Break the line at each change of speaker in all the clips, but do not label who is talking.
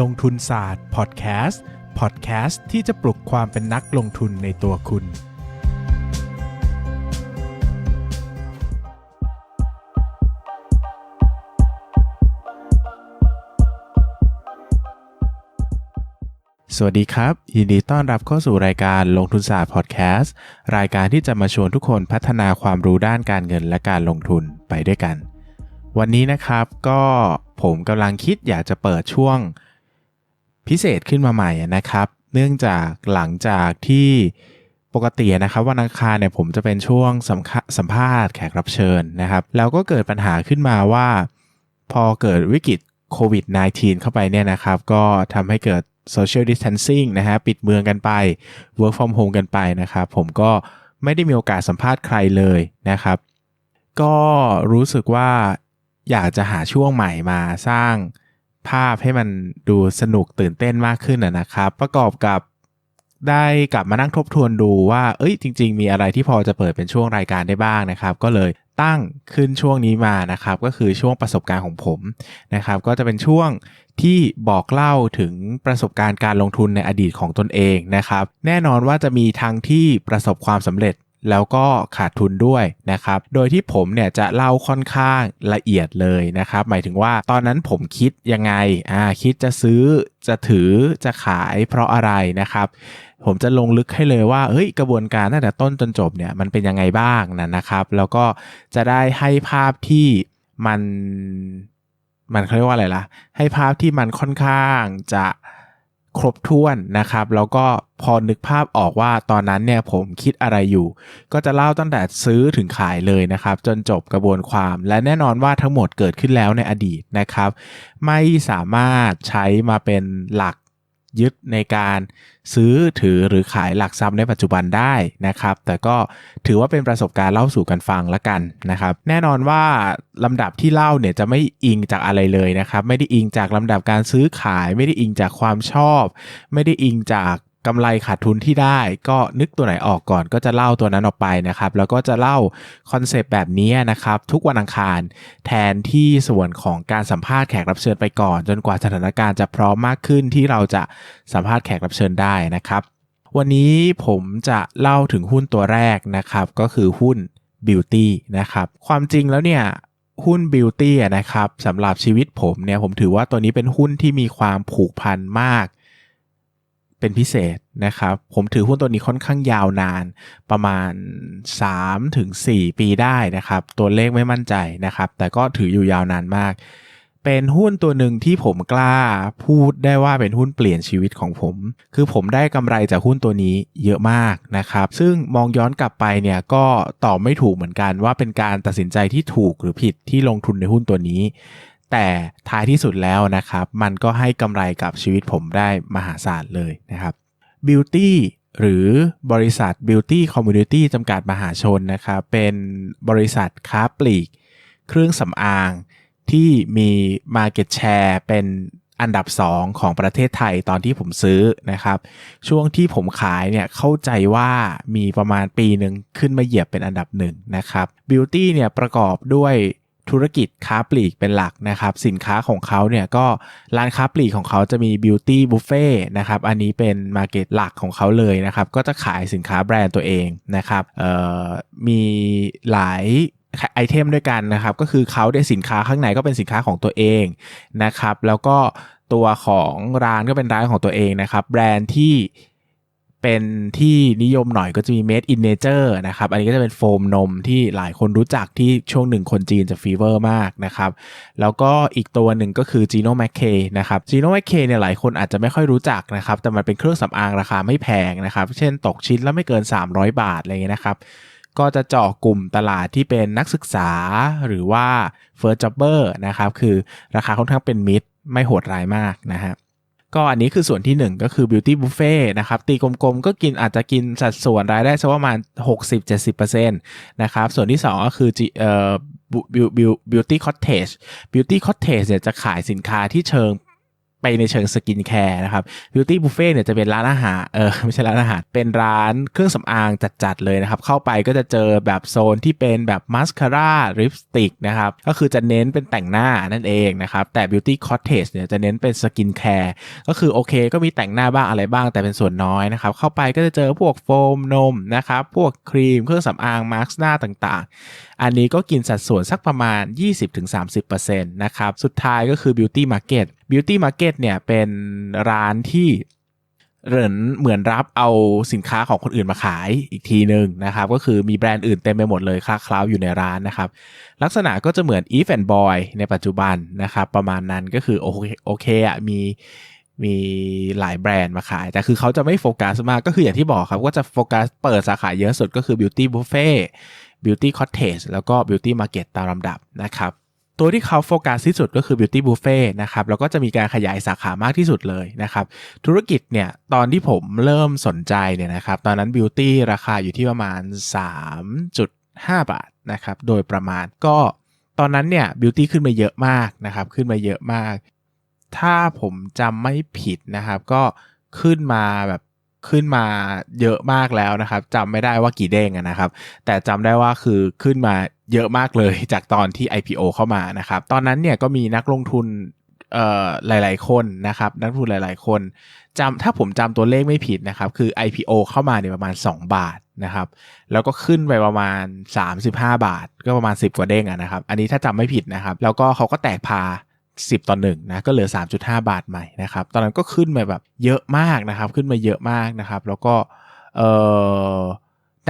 ลงทุนศาสตร์พอดแคสต์พอดแคสต์ที่จะปลุกความเป็นนักลงทุนในตัวคุณ สวัสดีครับ ยินดีต้อนรับเข้าสู่รายการลงทุนศาสตร์พอดแคสต์รายการที่จะมาชวนทุกคนพัฒนาความรู้ด้านการเงินและการลงทุนไปด้วยกัน วันนี้นะครับก็ผมกำลังคิดอยากจะเปิดช่วง พิเศษขึ้นมาใหม่นะครับ เนื่องจากหลังจากที่ปกตินะครับวันอังคารเนี่ยผมจะเป็นช่วงสัมภาสัมภาษณ์แขกรับเชิญนะครับ แล้วก็เกิดปัญหาขึ้นมาว่า พอเกิดวิกฤตโควิด -19 เข้าไปเนี่ยนะครับ ก็ทำให้เกิด social distancing นะฮะปิดเมืองกันไป work from home กันไปนะครับผมก็ไม่ได้มีโอกาสสัมภาษณ์ใครเลยนะครับ ก็รู้สึกว่าอยากจะหาช่วงใหม่มาสร้าง ภาพให้มันดูสนุกตื่นเต้นมากขึ้นนะครับ ประกอบกับได้กลับมานั่งทบทวนดูว่า เอ้ย จริง ๆ มีอะไรที่พอจะเปิดเป็นช่วงรายการได้บ้างนะครับ ก็เลยตั้งขึ้นช่วงนี้มานะครับ ก็คือช่วงประสบการณ์ของผมนะครับ ก็จะเป็นช่วงที่บอกเล่าถึงประสบการณ์การลงทุนในอดีตของตนเองนะครับ แน่นอนว่าจะมีทั้งที่ประสบความสำเร็จ แล้วก็ขาดทุนด้วยนะครับ โดยที่ผมเนี่ยจะเล่าค่อนข้างละเอียดเลยนะครับ หมายถึงว่าตอนนั้นผมคิดยังไง อ่า คิดจะซื้อ จะถือ จะขายเพราะอะไรนะครับ ผมจะลงลึกให้เลยว่า เฮ้ย กระบวนการตั้งแต่ต้นจนจบเนี่ย มันเป็นยังไงบ้างนะนะครับ แล้วก็จะได้ให้ภาพที่มัน มันเขาเรียกว่าอะไรล่ะ ให้ภาพที่มันค่อนข้างจะ ครบถ้วนนะครับ แล้วก็พอนึกภาพออกว่าตอนนั้นเนี่ยผมคิดอะไรอยู่ ก็จะเล่าตั้งแต่ซื้อถึงขายเลยนะครับ จนจบกระบวนความ และแน่นอนว่าทั้งหมดเกิดขึ้นแล้วในอดีตนะครับ ไม่สามารถใช้มาเป็นหลัก ยึดในการซื้อถือหรือขายหลักทรัพย์ในปัจจุบันได้นะครับ แต่ก็ถือว่าเป็นประสบการณ์เล่าสู่กันฟังละกันนะครับ แน่นอนว่าลำดับที่เล่าเนี่ยจะไม่อิงจากอะไรเลยนะครับ ไม่ได้อิงจากลำดับการซื้อขาย ไม่ได้อิงจากความชอบ ไม่ได้อิงจาก กำไรขาดทุนที่ได้ก็นึกตัวไหนออกก่อนก็จะเล่าตัวนั้นออกไปนะครับ แล้วก็จะเล่าคอนเซปต์แบบนี้นะครับ ทุกวันอังคารแทนที่ส่วนของการสัมภาษณ์แขกรับเชิญไปก่อน จนกว่าสถานการณ์จะพร้อมมากขึ้นที่เราจะสัมภาษณ์แขกรับเชิญได้นะครับ วันนี้ผมจะเล่าถึงหุ้นตัวแรกนะครับ ก็คือหุ้น Beauty นะครับความจริงแล้วเนี่ยหุ้น Beauty นะครับสำหรับชีวิตผมเนี่ยผมถือว่าตัวนี้เป็นหุ้นที่มีความผูกพันมาก เป็นพิเศษนะครับ ผมถือหุ้นตัวนี้ค่อนข้างยาวนานประมาณ 3-4 ปีได้นะครับ ตัวเลขไม่มั่นใจนะครับ แต่ก็ถืออยู่ยาวนานมาก เป็นหุ้นตัวหนึ่งที่ผมกล้าพูดได้ว่าเป็นหุ้นเปลี่ยนชีวิตของผม คือผมได้กำไรจากหุ้นตัวนี้เยอะมากนะครับ ซึ่งมองย้อนกลับไปเนี่ยก็ตอบไม่ถูกเหมือนกันว่าเป็นการตัดสินใจที่ถูกหรือผิดที่ลงทุนในหุ้นตัวนี้ แต่ท้ายที่สุดแล้วนะครับ มันก็ให้กำไรกับชีวิตผมได้มหาศาลเลยนะครับ Beauty หรือบริษัท Beauty Community จำกัดมหาชนนะครับ เป็นบริษัทค้าปลีก เครื่องสำอางที่มี Market Share เป็นอันดับ 2 ของประเทศไทยตอนที่ผมซื้อนะครับ ช่วงที่ผมขายเนี่ยเข้าใจว่ามีประมาณปีหนึ่งขึ้นมาเหยียบเป็นอันดับหนึ่งนะครับ Beauty เนี่ยประกอบด้วย ธุรกิจค้าปลีกเป็นหลักนะครับ สินค้าของเขาเนี่ยก็ร้านค้าปลีกของเขาจะมี Beauty Buffet นะครับ อันนี้เป็นมาร์เก็ตหลักของเขาเลยนะครับ ก็จะขายสินค้าแบรนด์ตัวเองนะครับมีหลายไอเทมด้วยกันนะครับ ก็คือเขาได้สินค้าข้างในก็เป็นสินค้าของตัวเองนะครับ แล้วก็ตัวของร้านก็เป็นร้านของตัวเองนะครับ แบรนด์ที่ เป็นที่นิยมหน่อยก็จะมี Made in Nature นะครับ อันนี้ก็จะเป็นโฟมนมที่หลายคนรู้จักที่ช่วงหนึ่งคนจีนจะฟีเวอร์มากนะครับ แล้วก็อีกตัวหนึ่งก็คือ Gino m a c k a y นะครับ Gino m a c k a y เนี่ยหลายคนอาจจะไม่ค่อยรู้จักนะครับ แต่มันเป็นเครื่องสำอางราคาไม่แพงนะครับ เช่นตกชิ้นและไม่เกิน 300 บาทอะไรเงี้ยนะครับก็จะเจาะกลุ่มตลาดที่เป็นนักศึกษาหรือว่า First Jobber นะครับ คือราคาค่อนข้างเป็นมิตรไม่โหดร้ายมากนะฮะ ก็อันนี้คือส่วนที่ 1 ก็คือ beauty buffet นะครับ ตีกลมๆ ก็กินอาจจะกินสัดส่วนรายได้สักประมาณ 60-70%นะครับ ส่วนที่ 2 ก็คือเอ่อ beauty cottage beauty cottage เนี่ยจะขายสินค้าที่เชิง ไปในเชิงสกินแคร์นะครับ Beauty Buffet เนี่ยจะเป็นร้านอาหารเออไม่ใช่ร้านอาหาร เป็นร้านเครื่องสำอางจัดๆเลยนะครับ เข้าไปก็จะเจอแบบโซนที่เป็นแบบมาสคาร่าลิปสติกนะครับ ก็คือจะเน้นเป็นแต่งหน้านั่นเองนะครับ แต่ Beauty Cottage เนี่ยจะเน้นเป็นสกินแคร์ก็คือโอเค ก็มีแต่งหน้าบ้างอะไรบ้างแต่เป็นส่วนน้อยนะครับ เข้าไปก็จะเจอพวกโฟมนมนะครับ พวกครีมเครื่องสำอางมาร์กหน้าต่างๆ อันนี้ก็กินสัดส่วนสักประมาณ 20-30%นะครับสุดท้ายก็คือ Beauty Market Beauty Market เนี่ยเป็นร้านที่เหมือนเหมือนรับเอาสินค้าของคนอื่นมาขายอีกทีหนึ่งนะครับก็คือมีแบรนด์อื่นเต็มไปหมดเลยคลาคล้าวอยู่ในร้านนะครับ ลักษณะก็จะเหมือน Eve and Boy ในปัจจุบันนะครับประมาณนั้นก็คือโอเคโอเคอะมีมีหลายแบรนด์มาขาย แต่คือเขาจะไม่โฟกัสมากก็คืออย่างที่บอกครับ ก็จะโฟกัสเปิดสาขาเยอะสุดก็คือ Beauty Buffet Beauty Cottage แล้วก็ Beauty Market ตามลำดับนะครับ ตัวที่เขาโฟกัสที่สุดก็คือ Beauty Buffet นะครับ แล้วก็จะมีการขยายสาขามากที่สุดเลยนะครับ ธุรกิจเนี่ย ตอนที่ผมเริ่มสนใจเนี่ยนะครับ ตอนนั้น Beauty ราคาอยู่ที่ประมาณ 3.5 บาทนะครับ โดยประมาณก็ตอนนั้นเนี่ย Beauty ขึ้นมาเยอะมากนะครับ ขึ้นมาเยอะมาก ถ้าผมจำไม่ผิดนะครับ ก็ขึ้นมาแบบขึ้นมาเยอะมากแล้วนะครับจำไม่ได้ว่ากี่เด้งนะครับ แต่จำได้ว่าคือขึ้นมา เยอะมากเลยจากตอนที่ IPO เข้ามานะครับ ตอนนั้นเนี่ยก็มีนักลงทุนเอ่อหลาย ๆ คนนะครับ นักลงทุนหลาย ๆ คนจำถ้าผมจำตัวเลขไม่ผิดนะครับ คือ IPO เข้ามาเนี่ยประมาณ 2 บาทนะครับ แล้วก็ขึ้นไปประมาณ 35 บาท ก็ประมาณ 10 กว่าเด้งนะครับ อันนี้ถ้าจำไม่ผิดนะครับ แล้วก็เขาก็แตกพา 10 ต่อหนึ่งนะก็เหลือ 3.5 บาทใหม่นะครับ ตอนนั้นก็ขึ้นมาแบบเยอะมากนะครับ ขึ้นมาเยอะมากนะครับ แล้วก็เอ่อ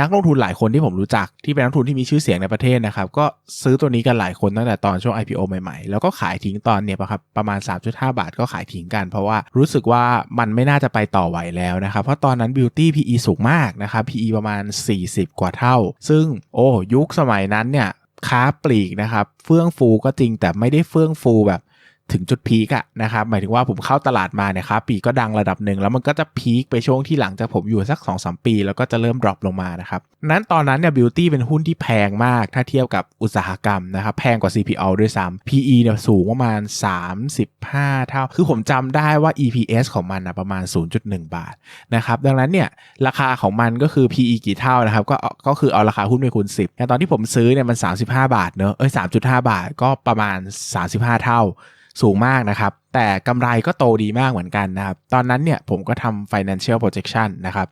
นักลงทุนหลายคนที่ผมรู้จักที่เป็นนักทุนที่มีชื่อเสียงในประเทศนะครับ ก็ซื้อตัวนี้กันหลายคนตั้งแต่ตอนช่วง IPO ใหม่ๆ แล้วก็ขายทิ้งตอนเนี่ยครับประมาณ 3.5 บาทก็ขายทิ้งกัน เพราะว่ารู้สึกว่ามันไม่น่าจะไปต่อไหวแล้วนะครับ เพราะตอนนั้น Beauty PE สูงมากนะครับ PE ประมาณ 40 กว่าเท่า ซึ่งโอ้ยุคสมัยนั้นเนี่ยค้าปลีกนะครับ เฟื่องฟูก็จริงแต่ไม่ได้เฟื่องฟูแบบ ถึงจุดพีกอะนะครับหมายถึงว่าผมเข้าตลาดมาเนี่ยครับปีก็ดังระดับหนึ่งแล้วมันก็จะพีคไปช่วงที่หลังจากผมอยู่สัก2อสปี แล้วก็จะเริ่มดรอปลงมานะครับนั้นตอนนั้นเนี่ยบิวตี้เป็นหุ้นที่แพงมากถ้าเทียบกับอุตสาหกรรมนะครับแพงกว่า CPO ด้วยซ้ำ PE เนี่ยสูงประมาณ 35 เท่า คือผมจำได้ว่า EPS ของมันนะประมาณ 0.1 บาทนะครับดังนั้นเนี่ยราคาของมันก็คือ PE กี่เท่านะครับก็ก็คือเอาราคาหุ้นไปคูณ 10แต่ตอนที่ผมซื้อเนี่ยมัน 35 บาทเนอะเอ้ย3.5 บาทก็ประมาณ 35 เท่า สูงมากนะครับ แต่กำไรก็โตดีมากเหมือนกันนะครับ ตอนนั้นเนี่ยผมก็ทำ financial projection นะครับ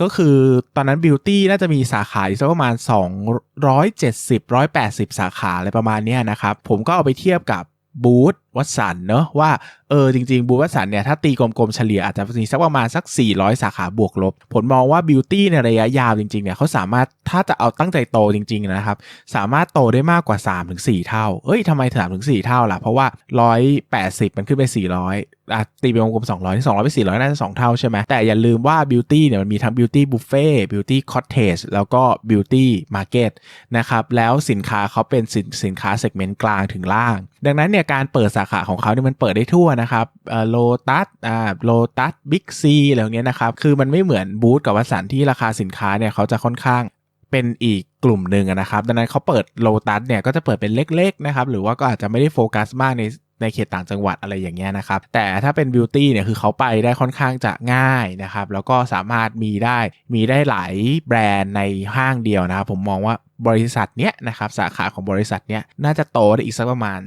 ก็คือตอนนั้น Beauty น่าจะมีสาขาอยู่สักประมาณ 270 180 สาขาอะไรประมาณนี้นะครับ ผมก็เอาไปเทียบกับบูธ วัสันเนอะว่าเออจริง ๆ บูวัสันเนี่ยถ้าตีกลมๆเฉลี่ยอาจจะมีสักประมาณสัก 400 สาขาบวกลบ ผลมองว่าบิวตี้ในระยะยาวจริงๆเนี่ยเขาสามารถถ้าจะเอาตั้งใจโตจริง ๆ นะครับ สามารถโตได้มากกว่า 3-4 เท่า เอ้ยทำไมถึงถึง4เท่าล่ะ เพราะว่า 180 มันขึ้นไป 400อะตีเป็นวงกลม200ที่200ไป400 น่าจะ 2 เท่าใช่ไหมแต่อย่าลืมว่าบิวตี้เนี่ยมันมีทั้งบิวตี้บุฟเฟ่บิวตี้คอตเทจแล้วก็บิวตี้มาร์เก็ตนะครับแล้วสินค้าเขาเป็นสินสินค้าเซกเมนต์กลางถึงล่าง ดังนั้นเนี่ยการเปิดสาขาของเขาเนี่ยมันเปิดได้ทั่วนะครับโลตัสอ่าโลตัสบิ๊กซีอะไรเงี้ยนะครับ คือมันไม่เหมือนบูธกับวัสันที่ราคาสินค้าเนี่ยเขาจะค่อนข้างเป็นอีกกลุ่มหนึ่งนะครับ ดังนั้นเขาเปิดโลตัสเนี่ยก็จะเปิดเป็นเล็กๆนะครับ หรือว่าก็อาจจะไม่ได้โฟกัสมากในในเขตต่างจังหวัดอะไรอย่างเงี้ยนะครับ แต่ถ้าเป็นบิวตี้เนี่ยคือเขาไปได้ค่อนข้างจะง่ายนะครับ แล้วก็สามารถมีได้มีได้หลายแบรนด์ในห้างเดียวนะครับ ผมมองว่า บริษัทเนี้ยนะครับสาขาของบริษัทเนี้ยน่าจะโตได้อีกสักประมาณ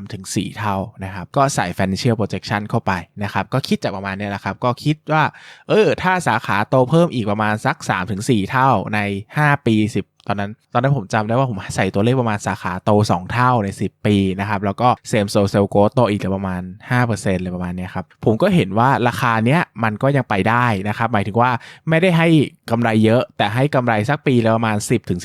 3-4 เท่านะครับก็ใส่ financial projection เข้าไปนะครับก็คิดจากประมาณเนี้ยแหละครับก็คิดว่าเออถ้าสาขาโตเพิ่มอีกประมาณสัก 3-4 เท่าใน 5 ปี 10 ตอนนั้นตอนนั้นผมจำได้ว่าผมใส่ตัวเลขประมาณสาขาโต 2 เท่าใน 10 ปีนะครับแล้วก็เซมโซเซลโกโตอีกประมาณ 5%เลยประมาณนี้ครับผมก็เห็นว่าราคาเนี้ยมันก็ยังไปได้นะครับหมายถึงว่าไม่ได้ให้กำไรเยอะ แต่ให้กำไรสักปีละประมาณ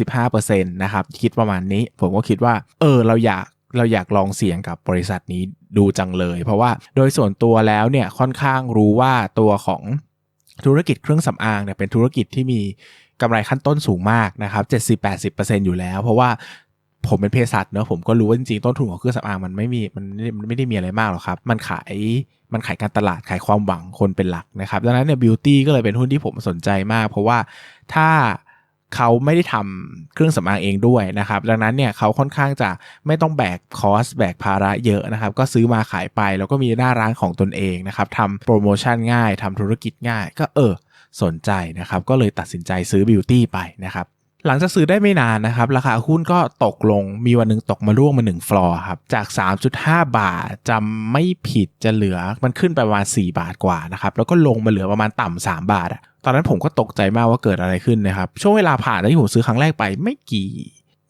10-15%นะครับคิดประมาณนี้ ผมก็คิดว่าเออเราอยากเราอยากลองเสี่ยงกับบริษัทนี้ดูจังเลย เพราะว่าโดยส่วนตัวแล้วเนี่ยค่อนข้างรู้ว่าตัวของธุรกิจเครื่องสำอางเนี่ยเป็นธุรกิจที่มี กำไรขั้นต้นสูงมากนะครับ70-80%อยู่แล้ว เพราะว่าผมเป็นเภสัชเนอะผมก็รู้ว่าจริงๆต้นทุนของเครื่องสำอางมันไม่มีมันมันไม่ได้มีอะไรมากหรอกครับ มันขายมันขายการตลาดขายความหวังคนเป็นหลักนะครับดังนั้นเนี่ยบิวตี้ก็เลยเป็นหุ้นที่ผมสนใจมาก เพราะว่าถ้าเขาไม่ได้ทำเครื่องสำอางเองด้วยนะครับ ดังนั้นเนี่ยเขาค่อนข้างจะไม่ต้องแบกคอสแบกภาระเยอะนะครับ ก็ซื้อมาขายไปแล้วก็มีหน้าร้านของตนเองนะครับทำโปรโมชั่นง่ายทำธุรกิจง่าย ก็เออ สนใจนะครับ ก็เลยตัดสินใจซื้อบิวตี้ไปนะครับ หลังจากซื้อได้ไม่นานนะครับ ราคาหุ้นก็ตกลงมีวันหนึ่งตกมาร่วงมา 1 ฟลอร์ครับ จาก 3.5 บาทจำไม่ผิดจะเหลือมันขึ้นไปประมาณ 4 บาทกว่านะครับ แล้วก็ลงมาเหลือประมาณต่ำ3บาทอะตอนนั้นผมก็ตกใจมากว่าเกิดอะไรขึ้นนะครับ ช่วงเวลาผ่านที่ผมซื้อครั้งแรกไปไม่กี่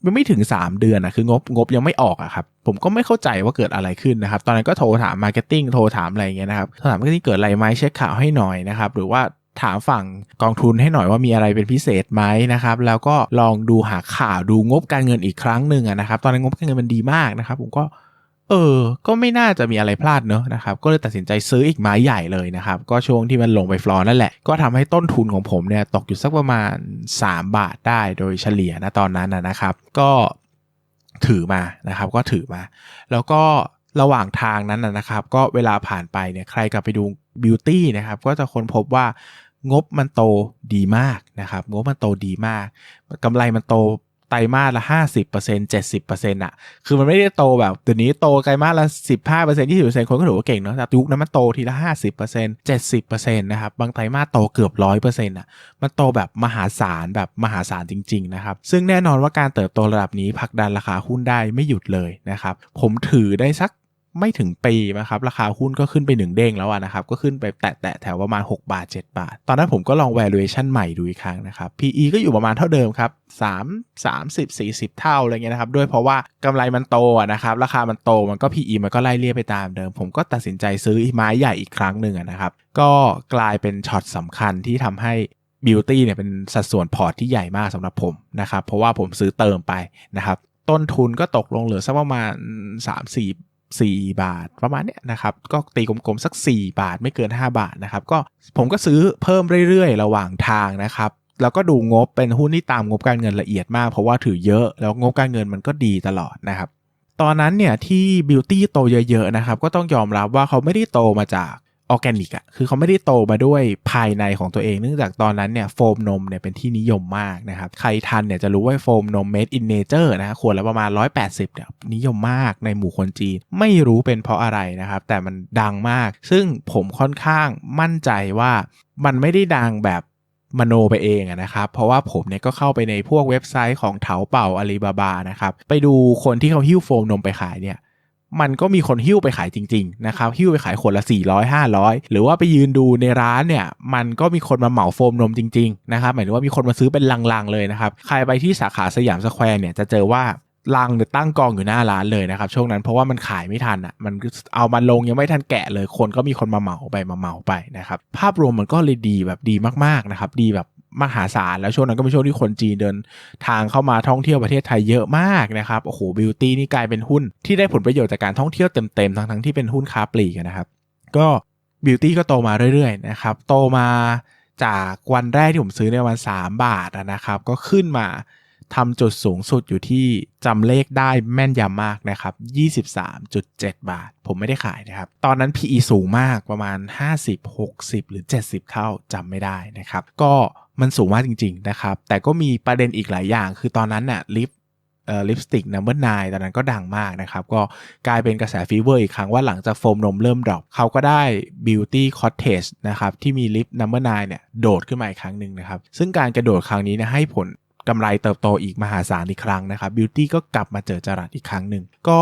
มันไม่ถึง 3 เดือนอะคืองบงบยังไม่ออกอะครับผมก็ไม่เข้าใจว่าเกิดอะไรขึ้นนะครับ ตอนนั้นก็โทรถามมาร์เก็ตติ้งโทรถามอะไรเงี้ยนะครับโทรถามมาเก็ตติ้งเกิดอะไรไหมเช็คข่าวให้หน่อยนะครับ หรือว่า ถามฝั่งกองทุนให้หน่อยว่ามีอะไรเป็นพิเศษไหมนะครับ แล้วก็ลองดูหาข่าวดูงบการเงินอีกครั้งหนึ่งนะครับ ตอนนั้นงบการเงินมันดีมากนะครับ ผมก็เออ ก็ไม่น่าจะมีอะไรพลาดเนอะนะครับ ก็เลยตัดสินใจซื้ออีกไม้ใหญ่เลยนะครับ ก็ช่วงที่มันลงไปฟลอร์นั่นแหละ ก็ทำให้ต้นทุนของผมเนี่ยตกอยู่สักประมาณ 3 บาทได้โดยเฉลี่ยนะตอนนั้นนะครับ ก็ถือมานะครับ ก็ถือมา แล้วก็ระหว่างทางนั้นนะครับ ก็เวลาผ่านไปเนี่ยใครกลับไปดูบิวตี้นะครับ ก็จะค้นพบว่า งบมันโตดีมากนะครับงบมันโตดีมากกำไรมันโตไตรมาสละ 50% 70%อะ คือมันไม่ได้โตแบบเดี๋ยวนี้โตไตรมาสละ 15% 20%คนก็ถือว่าเก่งเนาะแต่ยุคนั้นมันโตทีละ 50% 70%นะครับ บางไตรมาสโตเกือบ 100%อะ มันโตแบบมหาศาลแบบมหาศาลจริง ๆ นะครับ ซึ่งแน่นอนว่าการเติบโตระดับนี้ผลักดันราคาหุ้นได้ไม่หยุดเลยนะครับ ผมถือได้สัก ไม่ถึงปีนะครับราคาหุ้นก็ขึ้นไปหนึ่งเด้งแล้วนะครับก็ขึ้นไปแตะแตะแถวประมาณ 6 บาท 7 บาท ตอนนั้นผมก็ลอง valuation ใหม่ดูอีกครั้งนะครับ PE ก็อยู่ประมาณเท่าเดิมครับ3 30 40 เท่าอะไรเงี้ยนะครับด้วยเพราะว่ากำไรมันโตนะครับราคามันโตมันก็ PE มันก็ไล่เลี่ยไปตามเดิม ผมก็ตัดสินใจซื้อไม้ใหญ่อีกครั้งหนึ่งนะครับก็กลายเป็นช็อตสำคัญที่ทำให้บิวตี้เนี่ยเป็นสัดส่วนพอร์ตที่ใหญ่มากสำหรับผมนะครับเพราะว่าผมซื้อเติมไปนะครับต้นทุนก็ตกลงเหลือสักประมาณ 3 4 4 บาทประมาณเนี้ยนะครับก็ตีกลมๆสัก 4 บาทไม่เกิน 5 บาทนะครับก็ผมก็ซื้อเพิ่มเรื่อยๆ ระหว่างทางนะครับแล้วก็ดูงบเป็นหุ้นที่ตามงบการเงินละเอียดมาก เพราะว่าถือเยอะแล้วงบการเงินมันก็ดีตลอดนะครับตอนนั้นเนี่ยที่บิวตี้โตเยอะๆนะครับก็ต้องยอมรับว่าเขาไม่ได้โตมาจาก ออแกนิกอะคือเขาไม่ได้โตมาด้วยภายในของตัวเอง เนื่องจากตอนนั้นเนี่ยโฟมนมเนี่ยเป็นที่นิยมมากนะครับ ใครทันเนี่ยจะรู้ว่าโฟมนม made in nature นะขวดละประมาณ 180เนี่ยนิยมมากในหมู่คนจีน ไม่รู้เป็นเพราะอะไรนะครับ แต่มันดังมาก ซึ่งผมค่อนข้างมั่นใจว่ามันไม่ได้ดังแบบมโนไปเองนะครับ เพราะว่าผมเนี่ยก็เข้าไปในพวกเว็บไซต์ของเถาเป่าอาลีบาบานะครับ ไปดูคนที่เขาหิ้วโฟมนมไปขายเนี่ย มันก็มีคนหิ้วไปขายจริงๆนะครับหิ้วไปขายขวดละ 400 500 หรือว่าไปยืนดูในร้านเนี่ยมันก็มีคนมาเหมาโฟมนมจริงๆนะครับหมายถึงว่ามีคนมาซื้อเป็นลังๆเลยนะครับใครไปที่สาขาสยามสแควร์เนี่ยจะเจอว่าลังเนี่ยตั้งกองอยู่หน้าร้านเลยนะครับช่วงนั้นเพราะว่ามันขายไม่ทันอะมันเอามาลงยังไม่ทันแกะเลยคนก็มีคนมาเหมาไปมาเหมาไปนะครับภาพรวมมันก็เลยดีแบบดีมากๆนะครับดีแบบ มหาศาลแล้วช่วงนั้นก็เป็นช่วงที่คนจีนเดิน ทางเข้ามาท่องเที่ยวประเทศไทยเยอะมากนะครับโอ้โหบิวตี้นี่กลายเป็นหุ้นที่ได้ผลประโยชน์จากการท่องเที่ยวเต็มๆทั้งทั้งที่เป็นหุ้นค้าปลีกนะครับ ก็บิวตี้ก็โตมาเรื่อยๆนะครับโตมาจากวันแรกที่ผมซื้อในวัน 3 บาทนะครับ ก็ขึ้นมาทำจุดสูงสุดอยู่ที่จำเลขได้แม่นยำมากนะครับ 23.7 บาท ผมไม่ได้ขายนะครับ ตอนนั้น PE สูงมากประมาณ 50 60 หรือ 70 เท่าจำไม่ได้นะครับ ก็ มันสูงมากจริง ๆ นะครับ แต่ก็มีประเด็นอีกหลายอย่าง คือตอนนั้นน่ะลิฟเอ่อลิปสติกนัมเบอร์นตอนนั้นก็ดังมากนะครับ ก็กลายเป็นกระแสฟีเวอร์อีกครั้งว่าหลังจากโฟมนมเริ่มดรอปเขาก็ได้ Beauty Cottage นะครับ ที่มีลิปนัมเบอร์นเนี่ยโดดขึ้นมาอีกครั้งหนึ่งนะครับ ซึ่งการกระโดดครั้งนี้นะให้ผลกำไรเติบโตอีกมหาศาลอีกครั้งนะครับบิวตี้ก็กลับมาเจอจรัสอีกครั้งหนึ่งก็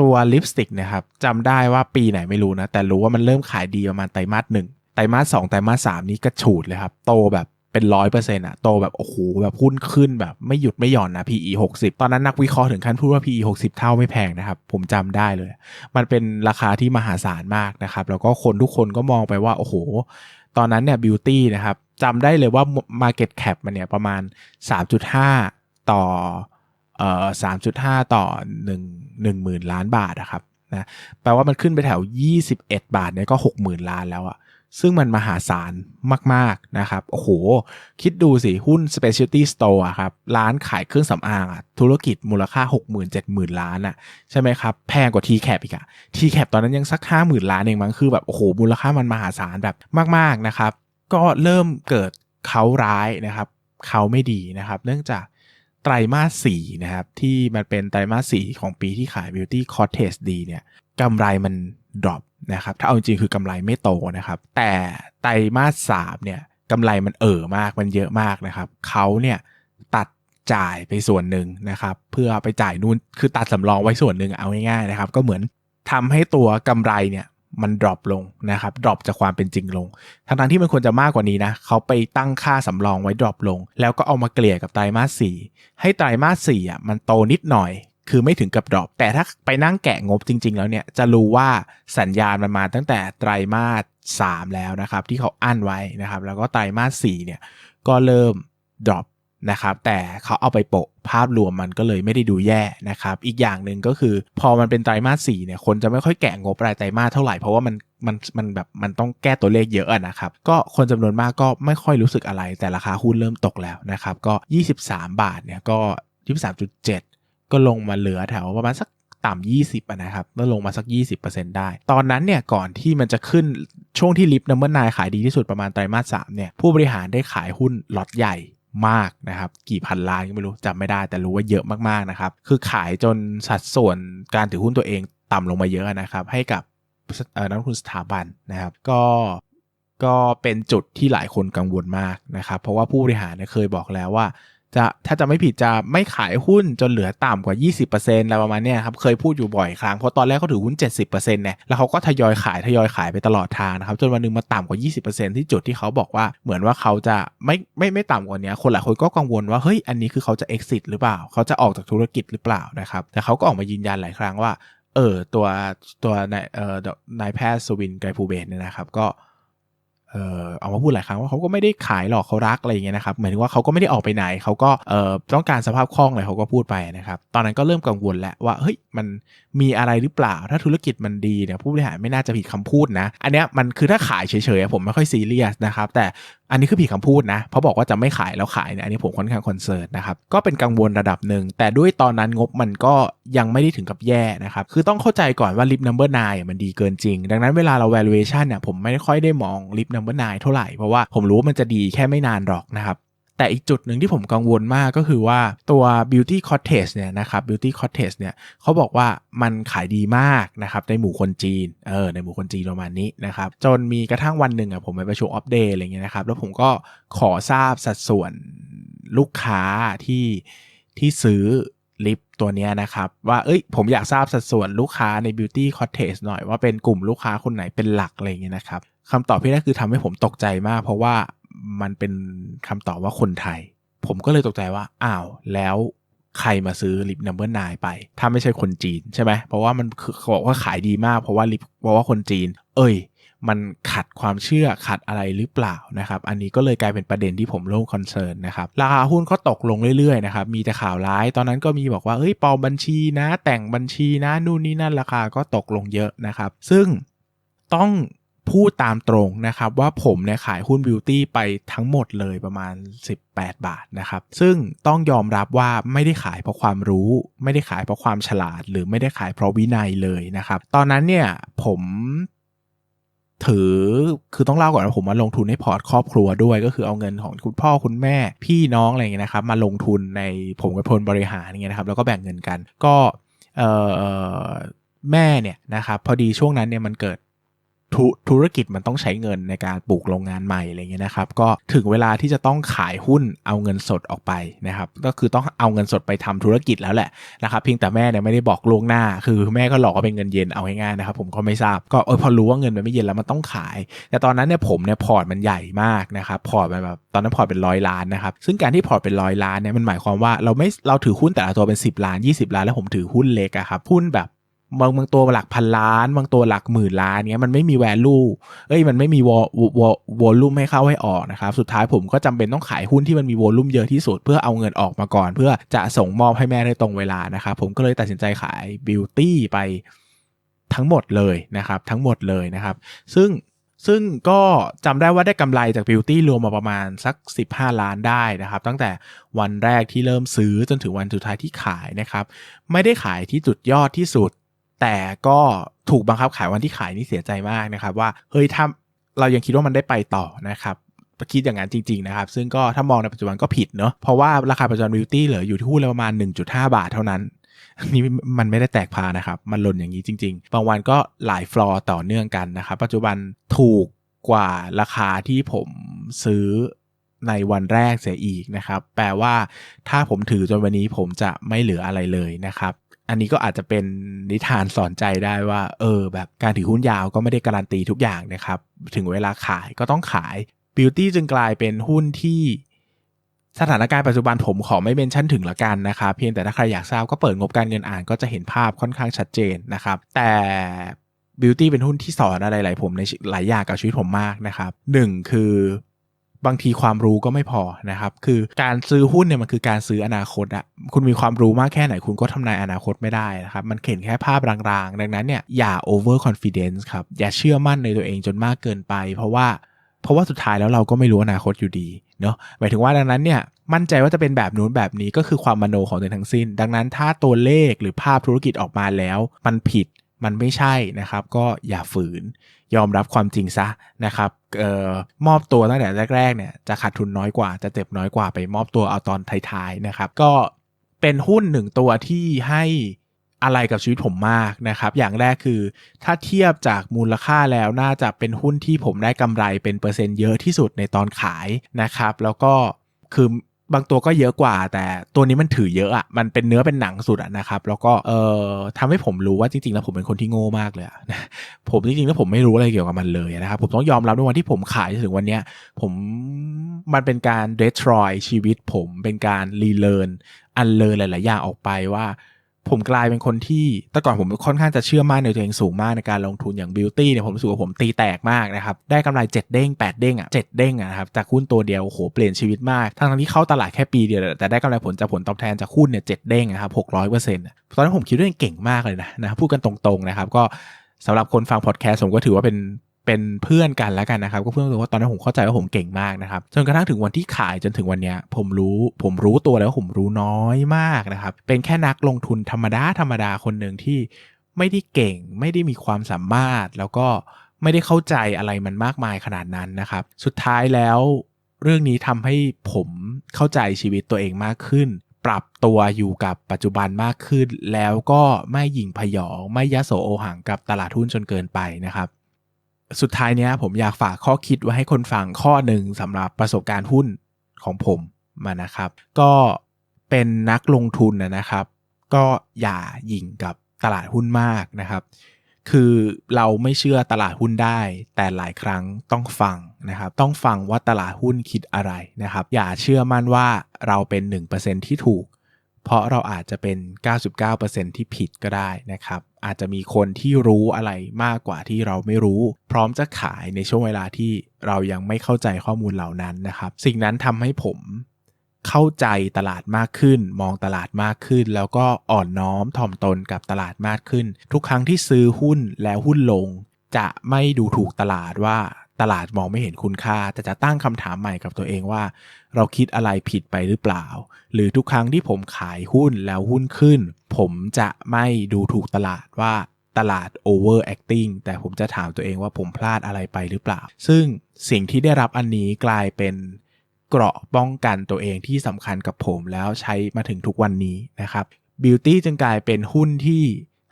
ตัวลิปสติกนะครับจำได้ว่าปีไหนไม่รู้นะ แต่รู้ว่ามันเริ่มขายดีประมาณไตรมาสหนึ่ง ไตรมาสสองไตรมาสสามนี้กระฉูดเลยครับ โตแบบเป็นร้อยเปอร์เซ็นต์อะโตแบบโอ้โหแบบหุ้นขึ้นแบบไม่หยุดไม่หย่อนนะ PE 60 ตอนนั้นนักวิเคราะห์ถึงขั้นพูดว่า PE 60 เท่าไม่แพงนะครับ ผมจำได้เลย มันเป็นราคาที่มหาศาลมากนะครับ แล้วก็คนทุกคนก็มองไปว่า โอ้โห ตอนนั้นเนี่ยบิวตี้นะครับจำได้เลยว่า Market Cap มันเนี่ยประมาณ 3.5 ต่อเอ่อ3.5 ต่อ 1 1หมื่นล้านบาทนะครับนะแปลว่ามันขึ้นไปแถว 21 บาทเนี่ยก็ 60,000 ล้านแล้วอะ ซึ่งมันมหาศาลมาก ๆ นะครับ โอ้โห คิดดูสิ หุ้น specialty store ครับ ร้านขายเครื่องสำอางอะธุรกิจมูลค่า 60,000 70,000 ล้านอะใช่ไหมครับ แพงกว่า T-cap อีกอะ T-cap ตอนนั้นยังสัก 50,000 ล้านเองมั้งคือแบบ โอ้โห มูลค่ามันมหาศาลแบบมาก ๆ นะครับ ก็เริ่มเกิดเขาร้ายนะครับ เขาไม่ดีนะครับ เนื่องจากไตรมาสสี่นะครับที่มันเป็นไตรมาสสี่ของปีที่ขาย Beauty Cottage ดีเนี่ยกำไรมันดรอป นะครับถ้าเอาจริงคือกำไรไม่โตนะครับ แต่ไตรมาสสามเนี่ยกำไรมันเอ่อมากมันเยอะมากนะครับเขาเนี่ยตัดจ่ายไปส่วนหนึ่งนะครับเพื่อไปจ่ายนู่นคือตัดสำรองไว้ส่วนหนึ่งเอาง่ายๆนะครับ ก็เหมือนทำให้ตัวกำไรเนี่ยมันดรอปลงนะครับดรอปจากความเป็นจริงลงทั้งๆที่มันควรจะมากกว่านี้นะเขาไปตั้งค่าสำรองไว้ดรอปลง แล้วก็เอามาเกลี่ยกับไตรมาสสี่ให้ไตรมาสสี่อะมันโตนิดหน่อย คือไม่ถึงกับดรอปแต่ถ้าไปนั่งแกะงบจริง ๆ แล้วเนี่ยจะรู้ว่าสัญญาณมันมาตั้งแต่ไตรมาส3แล้วนะครับ ที่เขาอั้นไว้นะครับ แล้วก็ไตรมาส4เนี่ยก็เริ่มดรอปนะครับแต่เขาเอาไปโปะภาพรวมมันก็เลยไม่ได้ดูแย่นะครับ อีกอย่างหนึ่งก็คือพอมันเป็นไตรมาสสี่เนี่ยคนจะไม่ค่อยแกะงบรายไตรมาสเท่าไหร่เพราะว่ามันมันมันแบบมันต้องแก้ตัวเลขเยอะนะครับ ก็คนจำนวนมากก็ไม่ค่อยรู้สึกอะไร แต่ราคาหุ้นเริ่มตกแล้วนะครับ ก็ 23 บาทเนี่ยก็ 23.7 ก็ลงมาเหลือแถวประมาณสักต่ำ20นะครับแล้วลงมาสัก 20%ได้ ตอนนั้นเนี่ยก่อนที่มันจะขึ้นช่วงที่ลิฟต์นัมเบอร์นายขายดีที่สุดประมาณไตรมาสสามเนี่ยผู้บริหารได้ขายหุ้นล็อตใหญ่มากนะครับ กี่พันล้านก็ไม่รู้จำไม่ได้แต่รู้ว่าเยอะมากๆนะครับ คือขายจนสัดส่วนการถือหุ้นตัวเองต่ำลงมาเยอะนะครับ ให้กับนักลงทุนสถาบันนะครับ ก็ก็เป็นจุดที่หลายคนกังวลมากนะครับ เพราะว่าผู้บริหารเคยบอกแล้วว่า จะถ้าจะไม่ผิดจะไม่ขายหุ้นจนเหลือต่ำกว่า 20%อะไรประมาณนี้ครับเคยพูดอยู่บ่อยครั้งเพราะตอนแรกเขาถือหุ้น 70%เนี่ยแล้วเขาก็ทยอยขายทยอยขายไปตลอดทางนะครับจนวันนึงมาต่ำกว่า 20%ที่จุดที่เขาบอกว่าเหมือนว่าเขาจะไม่ไม่ไม่ต่ำกว่านี้คนหลายคนก็กังวลว่าเฮ้ยอันนี้คือเขาจะ exit หรือเปล่า เขาจะออกจากธุรกิจหรือเปล่านะครับแต่เขาก็ออกมายืนยันหลายครั้งว่าเออตัวตัวนายเออนายแพทย์สวินไกรภูเบศเนี่ยนะครับก็ เออเอามาพูดหลายครั้งว่าเขาก็ไม่ได้ขายหรอกเขารักอะไรอย่างเงี้ยนะครับหมายถึงว่าเขาก็ไม่ได้ออกไปไหนเขาก็เออต้องการสภาพคล่องเลยเขาก็พูดไปนะครับ ตอนนั้นก็เริ่มกังวลแล้วว่าเฮ้ยมัน มีอะไรหรือเปล่า ถ้าธุรกิจมันดีเนี่ยผู้บริหารไม่น่าจะผิดคำพูดนะ อันเนี้ยมันคือถ้าขายเฉยๆผมไม่ค่อยซีเรียสนะครับ แต่อันนี้คือผิดคำพูดนะ เพราะบอกว่าจะไม่ขายแล้วขายเนี่ยอันนี้ผมค่อนข้างคอนเซิร์นนะครับ ก็เป็นกังวลระดับหนึ่ง แต่ด้วยตอนนั้นงบมันก็ยังไม่ได้ถึงกับแย่นะครับ คือต้องเข้าใจก่อนว่าลิฟต์นัมเบอร์นมันดีเกินจริง ดังนั้นเวลาเรา valuation เนี่ยผมไม่ค่อยได้มองลิฟต์นัมเบอร์นเท่าไหร่ เพราะว่าผมรู้ว่ามันจะดีแค่ไม่นานหรอกนะครับ แต่อีกจุดหนึ่งที่ผมกังวลมากก็คือว่าตัว beauty cottage เนี่ยนะครับ beauty cottage เนี่ยเขาบอกว่ามันขายดีมากนะครับในหมู่คนจีนเออในหมู่คนจีนประมาณนี้นะครับจนมีกระทั่งวันหนึ่งอะผมไปประชุมอัปเดตอะไรเงี้ยนะครับแล้วผมก็ขอทราบสัดส่วนลูกค้าที่ที่ซื้อลิฟตัวนี้นะครับ ว่าเอ้ยผมอยากทราบสัดส่วนลูกค้าใน beauty cottage หน่อยว่าเป็นกลุ่มลูกค้าคนไหนเป็นหลักอะไรเงี้ยนะครับคำตอบที่ได้คือทำให้ผมตกใจมาก เพราะว่า มันเป็นคำตอบว่าคนไทย ผมก็เลยตกใจว่าอ้าวแล้วใครมาซื้อลิปนัมเบอร์นไป ถ้าไม่ใช่คนจีนใช่ไหมเพราะว่ามันเขาบอกว่าขายดีมาก เพราะว่าลิปเพราะว่าคนจีน เอ้ย มันขัดความเชื่อขัดอะไรหรือเปล่านะครับ อันนี้ก็เลยกลายเป็นประเด็นที่ผมเริ่มคอนเซิร์นนะครับ ราคาหุ้นก็ตกลงเรื่อยๆนะครับ มีแต่ข่าวร้าย ตอนนั้นก็มีบอกว่าเอ้ยปลอมบัญชีนะ แต่งบัญชีนะ นู่นนี่นั่นราคาก็ตกลงเยอะนะครับ ซึ่งต้อง พูดตามตรงนะครับว่าผมเนี่ยขายหุ้นบิวตี้ไปทั้งหมดเลยประมาณ 18 บาทนะครับ ซึ่งต้องยอมรับว่าไม่ได้ขายเพราะความรู้ ไม่ได้ขายเพราะความฉลาด หรือไม่ได้ขายเพราะวินัยเลยนะครับ ตอนนั้นเนี่ยผมถือคือต้องเล่าก่อนว่าผมมาลงทุนในพอร์ตครอบครัวด้วย ก็คือเอาเงินของคุณพ่อคุณแม่ พี่น้องอะไรเงี้ยนะครับมาลงทุนในผมกับพลบริหารอย่างเงี้ยนะครับแล้วก็แบ่งเงินกันก็เออแม่เนี่ยนะครับพอดีช่วงนั้นเนี่ยมันเกิด ธุรกิจมันต้องใช้เงินในการปลูกโรงงานใหม่อะไรเงี้ยนะครับ ก็ถึงเวลาที่จะต้องขายหุ้นเอาเงินสดออกไปนะครับ ก็คือต้องเอาเงินสดไปทำธุรกิจแล้วแหละนะครับเพียงแต่แม่เนี่ยไม่ได้บอกล่วงหน้า คือแม่ก็หลอกว่าเป็นเงินเย็นเอาง่ายๆนะครับผมก็ไม่ทราบก็เออพอรู้ว่าเงินมันไม่เย็นแล้วมันต้องขาย แต่ตอนนั้นเนี่ยผมเนี่ยพอร์ตมันใหญ่มากนะครับพอร์ตมันแบบตอนนั้นพอร์ตเป็นร้อยล้านนะครับซึ่งการที่พอร์ตเป็นร้อยล้านเนี่ยมันหมายความว่าเราไม่เราถือหุ้นแต่ละตัวเป็น 10 ล้าน 20 ล้านแล้วผมถือหุ้นเล็กอะครับหุ้นแบบ บางบางตัวหลักพันล้าน บางตัวหลักหมื่นล้านเนี้ยมันไม่มีแวลูเอ้ยมันไม่มีวอวอวอลุ่มให้เข้าให้ออกนะครับสุดท้ายผมก็จำเป็นต้องขายหุ้นที่มันมีวอลุ่มเยอะที่สุดเพื่อเอาเงินออกมาก่อน เพื่อจะส่งมอบให้แม่ได้ตรงเวลานะครับผมก็เลยตัดสินใจขายบิวตี้ไปทั้งหมดเลยนะครับทั้งหมดเลยนะครับ ซึ่งซึ่งก็จำได้ว่าได้กำไรจากบิวตี้รวมมาประมาณสัก 15 ล้านได้นะครับ ตั้งแต่วันแรกที่เริ่มซื้อจนถึงวันสุดท้ายที่ขายนะครับ ไม่ได้ขายที่จุดยอดที่สุด แต่ก็ถูกบังคับขายวันที่ขายนี่เสียใจมากนะครับ ว่าเฮ้ยถ้าเรายังคิดว่ามันได้ไปต่อนะครับคิดอย่างนั้นจริงๆนะครับ ซึ่งก็ถ้ามองในปัจจุบันก็ผิดเนาะเพราะว่าราคาปัจจุบันบิวตี้เหลืออยู่ที่หุ้นละประมาณ 1.5 บาทเท่านั้นนี่มันไม่ได้แตกพานะครับ มันหล่นอย่างนี้จริง ๆ บางวันก็หลายฟลอร์ต่อเนื่องกันนะครับ ปัจจุบันถูกกว่าราคาที่ผมซื้อในวันแรกเสียอีกนะครับ แปลว่าถ้าผมถือจนวันนี้ผมจะไม่เหลืออะไรเลยนะครับ อันนี้ก็อาจจะเป็นนิทานสอนใจได้ว่า เออ แบบการถือหุ้นยาวก็ไม่ได้การันตีทุกอย่างนะครับ ถึงเวลาขายก็ต้องขาย Beauty จึงกลายเป็นหุ้นที่สถานการณ์ปัจจุบันผมขอไม่เมนชั่นถึงละกันนะครับ เพียงแต่ถ้าใครอยากทราบก็เปิดงบการเงินอ่านก็จะเห็นภาพค่อนข้างชัดเจนนะครับ แต่ Beauty เป็นหุ้นที่สอนอะไรหลายผมในหลายอย่างกับชีวิตผมมากนะครับหนึ่งคือ บางทีความรู้ก็ไม่พอนะครับ คือการซื้อหุ้นเนี่ยมันคือการซื้ออนาคตอะคุณมีความรู้มากแค่ไหนคุณก็ทำนายอนาคตไม่ได้นะครับ มันเห็นแค่ภาพรางๆ ดังนั้นเนี่ยอย่า over confidence ครับ อย่าเชื่อมั่นในตัวเองจนมากเกินไป เพราะว่าเพราะว่าสุดท้ายแล้วเราก็ไม่รู้อนาคตอยู่ดีเนาะหมายถึงว่าดังนั้นเนี่ยมั่นใจว่าจะเป็นแบบนู้นแบบนี้ก็คือความมโนของตัวทั้งสิ้น ดังนั้นถ้าตัวเลขหรือภาพธุรกิจออกมาแล้ว มันผิดมันไม่ใช่นะครับ ก็อย่าฝืน ยอมรับความจริงซะนะครับออมอบตัวตั้งแต่แรกๆเนี่ยจะขาดทุนน้อยกว่าจะเจ็บน้อยกว่าไปมอบตัวเอาตอนท้ายๆนะครับ ก็เป็นหุ้นหนึ่งตัวที่ให้อะไรกับชีวิตผมมากนะครับ อย่างแรกคือ ถ้าเทียบจากมูลค่าแล้วน่าจะเป็นหุ้นที่ผมได้กำไรเป็นเปอร์เซ็นต์เยอะที่สุดในตอนขายนะครับ แล้วก็คือ บางตัวก็เยอะกว่า แต่ตัวนี้มันถือเยอะอะ่ะมันเป็นเนื้อเป็นหนังสุดอะนะครับ แล้วก็เอ่อทำให้ผมรู้ว่าจริงๆ แล้วผมเป็นคนที่โง่มากเลยนะผมจริงๆแล้วผมไม่รู้อะไรเกี่ยวกับมันเลยนะครับ ผมต้องยอมรับในวันที่ผมขายถึงวันนี้ผมมันเป็นการเดสทรอยชีวิตผมเป็นการรีเลิร์นอันเลยหลายๆอย่างออกไปว่า ผมกลายเป็นคนที่แต่ก่อนผมค่อนข้างจะเชื่อมั่นในตัวเองสูงมากในการลงทุนอย่างบิวตี้เนี่ยผมรู้สึกว่าผมตีแตกมากนะครับ ได้กำไร 7 เด้ง 8 เด้งอะ7เด้งอะครับจากหุ้นตัวเดียวโหเปลี่ยนชีวิตมากทั้งที่เข้าตลาดแค่ปีเดียวแต่ได้กำไรผลจากผลตอบแทนจากหุ้นเนี่ยเจ็ดเด้งนะครับหกร้อยเปอร์เซ็นต์ตอนนั้นผมคิดว่าเก่งมากเลยนะนะพูดกันตรงๆนะครับก็สำหรับคนฟังพอดแคสต์ผมก็ถือว่าเป็น เป็นเพื่อนกันแล้วกันนะครับ ก็เพื่อนรู้ว่าตอนนั้นผมเข้าใจว่าผมเก่งมากนะครับจนกระทั่งถึงวันที่ขายจนถึงวันนี้ผมรู้ผมรู้ตัวแล้วผมรู้น้อยมากนะครับ เป็นแค่นักลงทุนธรรมดาธรรมดาคนหนึ่งที่ไม่ได้เก่ง ไม่ได้มีความสามารถ แล้วก็ไม่ได้เข้าใจอะไรมันมากมายขนาดนั้นนะครับ สุดท้ายแล้วเรื่องนี้ทำให้ผมเข้าใจชีวิตตัวเองมากขึ้น ปรับตัวอยู่กับปัจจุบันมากขึ้น แล้วก็ไม่หยิ่งพยองไม่ยะโสโอหังกับตลาดหุ้นจนเกินไปนะครับ สุดท้ายเนี้ยผมอยากฝากข้อคิดไว้ให้คนฟังข้อหนึ่งสำหรับประสบการณ์หุ้นของผมมานะครับ ก็เป็นนักลงทุนนะครับ ก็อย่าหยิ่งกับตลาดหุ้นมากนะครับ คือเราไม่เชื่อตลาดหุ้นได้ แต่หลายครั้งต้องฟังนะครับ ต้องฟังว่าตลาดหุ้นคิดอะไรนะครับ อย่าเชื่อมั่นว่าเราเป็น 1%ที่ถูก เพราะเราอาจจะเป็น 99%ที่ผิดก็ได้นะครับ อาจจะมีคนที่รู้อะไรมากกว่าที่เราไม่รู้ พร้อมจะขายในช่วงเวลาที่เรายังไม่เข้าใจข้อมูลเหล่านั้นนะครับ สิ่งนั้นทำให้ผมเข้าใจตลาดมากขึ้น มองตลาดมากขึ้น แล้วก็อ่อนน้อมถ่อมตนกับตลาดมากขึ้น ทุกครั้งที่ซื้อหุ้นแล้วหุ้นลง จะไม่ดูถูกตลาดว่า ตลาดมองไม่เห็นคุณค่า แต่จะตั้งคำถามใหม่กับตัวเองว่า เราคิดอะไรผิดไปหรือเปล่า หรือทุกครั้งที่ผมขายหุ้นแล้วหุ้นขึ้น ผมจะไม่ดูถูกตลาดว่าตลาด over acting แต่ผมจะถามตัวเองว่าผมพลาดอะไรไปหรือเปล่า ซึ่งสิ่งที่ได้รับอันนี้กลายเป็นเกราะป้องกันตัวเองที่สำคัญกับผมแล้วใช้มาถึงทุกวันนี้นะครับ Beauty จึงกลายเป็นหุ้นที่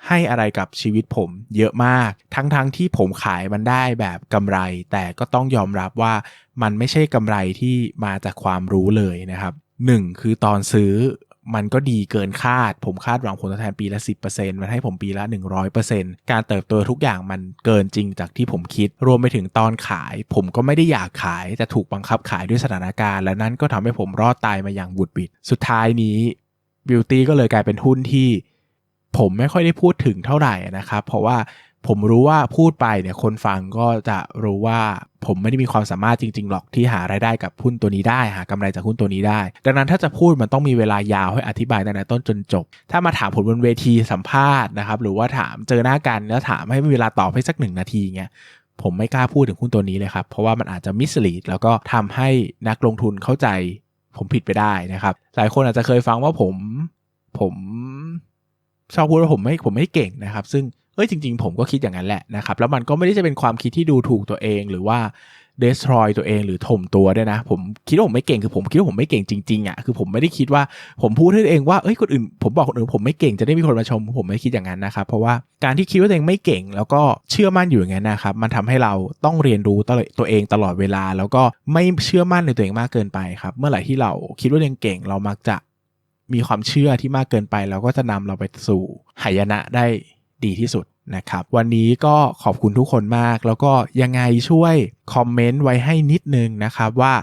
ให้อะไรกับชีวิตผมเยอะมาก ทั้งๆทที่ผมขายมันได้แบบกำไร แต่ก็ต้องยอมรับว่ามันไม่ใช่กำไรที่มาจากความรู้เลยนะครับหนึ่งคือตอนซื้อมันก็ดีเกินคาด ผมคาดหวังผลตอบแทนปีละ 10%มันให้ผมปีละ 100%การเติบโตทุกอย่างมันเกินจริงจากที่ผมคิด รวมไปถึงตอนขาย ผมก็ไม่ได้อยากขาย แต่ถูกบังคับขายด้วยสถานการณ์ และนั่นก็ทำให้ผมรอดตายมาอย่างบุดบิด สุดท้ายนี้บิวตี้ก็เลยกลายเป็นหุ้นที่ ผมไม่ค่อยได้พูดถึงเท่าไหร่นะครับ เพราะว่าผมรู้ว่าพูดไปเนี่ยคนฟังก็จะรู้ว่าผมไม่ได้มีความสามารถจริง ๆ หรอกที่หารายได้กับหุ้นตัวนี้ได้หากำไรจากหุ้นตัวนี้ได้ ดังนั้นถ้าจะพูดมันต้องมีเวลายาวให้อธิบายตั้งแต่ต้นจนจบ ถ้ามาถามผมบนเวทีสัมภาษณ์นะครับหรือว่าถามเจอหน้ากันแล้วถามให้มีเวลาตอบให้สักหนึ่งนาทีเงี้ยผมไม่กล้าพูดถึงหุ้นตัวนี้เลยครับเพราะว่ามันอาจจะมิสลีดแล้วก็ทำให้นักลงทุนเข้าใจผมผิดไปได้นะครับ หลายคนอาจจะเคยฟังว่าผมผม ชอบพูดว่าผมไม่ผมไม่เก่งนะครับ ซึ่งเอ้ยจริง ๆ ผมก็คิดอย่างนั้นแหละนะครับ แล้วมันก็ไม่ได้จะเป็นความคิดที่ดูถูกตัวเองหรือว่า destroy ตัวเองหรือถมตัวด้วยนะ ผมคิดว่าผมไม่เก่งคือผมคิดว่าผมไม่เก่งจริงๆอะ่ะคือผมไม่ได้คิดว่าผมพูดให้ตัวเองว่าเอ้ยคนอื่นผมบอกคนอื่นผมไม่เก่งจะได้มีคนมาชม ผมไม่คิดอย่างนั้นนะครับ เพราะว่าการที่คิดว่าตัวเองไม่เก่ง แล้วก็เชื่อมั่นอยู่อย่างนั้นนะครับมันทำให้เราต้องเรียนรู้ตัวเองตลอดเวลา แล้วก็ไม่เชื่อมั่นในตัวเองมากเกินไปครับ เมื่อไหร่ที่เราคิดว่าตัวเองเก่งเรามักจะ มีความเชื่อที่มากเกินไป เราก็จะนำเราไปสู่หายนะได้ดีที่สุดนะครับ วันนี้ก็ขอบคุณทุกคนมาก แล้วก็ยังไงช่วยคอมเมนต์ไว้ให้นิดนึงนะครับว่า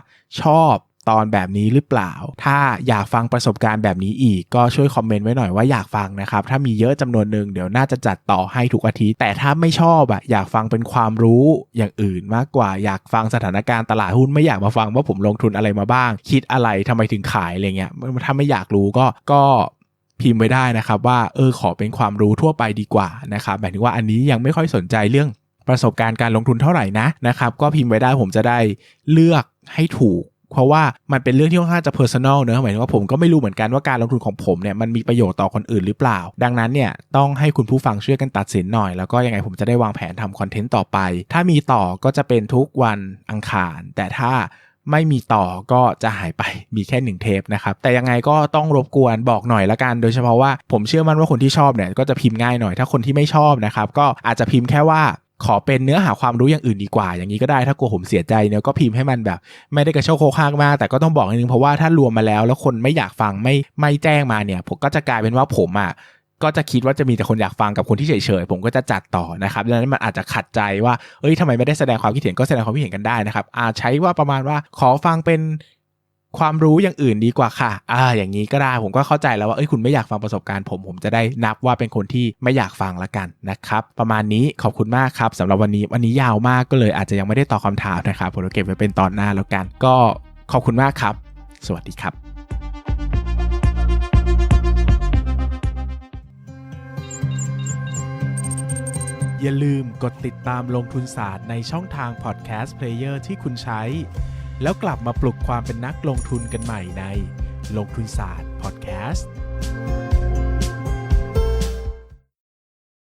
ชอบ ตอนแบบนี้หรือเปล่า ถ้าอยากฟังประสบการณ์แบบนี้อีก ก็ช่วยคอมเมนต์ไว้หน่อยว่าอยากฟังนะครับ ถ้ามีเยอะจำนวนหนึ่งเดี๋ยวน่าจะจัดต่อให้ทุกอาทิตย์ แต่ถ้าไม่ชอบอะอยากฟังเป็นความรู้อย่างอื่นมากกว่าอยากฟังสถานการณ์ตลาดหุ้นไม่อยากมาฟังว่าผมลงทุนอะไรมาบ้าง คิดอะไรทำไมถึงขายอะไรเงี้ยถ้าไม่อยากรู้ก็ก็พิมพ์ไว้ได้นะครับว่าเออขอเป็นความรู้ทั่วไปดีกว่านะครับหมายถึงว่าอันนี้ยังไม่ค่อยสนใจเรื่องประสบการณ์การลงทุนเท่าไหร่นะนะครับ ก็พิมพ์ไว้ได้ผมจะได้เลือกให้ถูก เพราะว่ามันเป็นเรื่องที่ค่อนข้างจะ personal เนอะหมายถึงว่าผมก็ไม่รู้เหมือนกันว่าการลงทุนของผมเนี่ยมันมีประโยชน์ต่อคนอื่นหรือเปล่า ดังนั้นเนี่ยต้องให้คุณผู้ฟังช่วยกันตัดสินหน่อย แล้วก็ยังไงผมจะได้วางแผนทำคอนเทนต์ต่อไป ถ้ามีต่อก็จะเป็นทุกวันอังคาร แต่ถ้าไม่มีต่อก็จะหายไปมีแค่หนึ่งเทปนะครับ แต่ยังไงก็ต้องรบกวนบอกหน่อยละกัน โดยเฉพาะว่าผมเชื่อมั่นว่าคนที่ชอบเนี่ยก็จะพิมพ์ง่ายหน่อย ถ้าคนที่ไม่ชอบนะครับก็อาจจะพิมพ์แค่ว่า ขอเป็นเนื้อหาความรู้อย่างอื่นดีกว่า อย่างนี้ก็ได้ถ้ากลัวผมเสียใจเนี่ยก็พิมพ์ให้มันแบบ ไม่ได้กระโชกโคกข้างมาก แต่ก็ต้องบอกนิดนึงเพราะว่าถ้ารวมมาแล้ว แล้วคนไม่อยากฟังไม่ไม่แจ้งมาเนี่ยผมก็จะกลายเป็นว่าผมอะก็จะคิดว่าจะมีแต่คนอยากฟังกับคนที่เฉยๆ ผมก็จะจัดต่อนะครับดังนั้นมันอาจจะขัดใจว่า เอ้ยทำไมไม่ได้แสดงความคิดเห็นก็แสดงความคิดเห็นกันได้นะครับอาจใช้ว่าประมาณว่าขอฟังเป็น ความรู้อย่างอื่นดีกว่าค่ะ อ่า อย่างนี้ก็ได้ ผมก็เข้าใจแล้วว่า เอ้ย คุณไม่อยากฟังประสบการณ์ผม ผมจะได้นับว่าเป็นคนที่ไม่อยากฟังละกันนะครับ ประมาณนี้ขอบคุณมากครับสำหรับวันนี้ วันนี้ยาวมากก็เลยอาจจะยังไม่ได้ตอบคาถามนะครับผมจะเก็บไว้เป็นตอนหน้าแล้วกัน ก็ขอบคุณมากครับ สวัสดีครับ อย่าลืมกดติดตามลงทุนศาสตร์ในช่องทางพอดแคสต์เพลเยอร์ที่คุณใช้ แล้วกลับมาปลุกความเป็นนักลงทุนกันใหม่ในลงทุนศาสตร์พอดแคสต์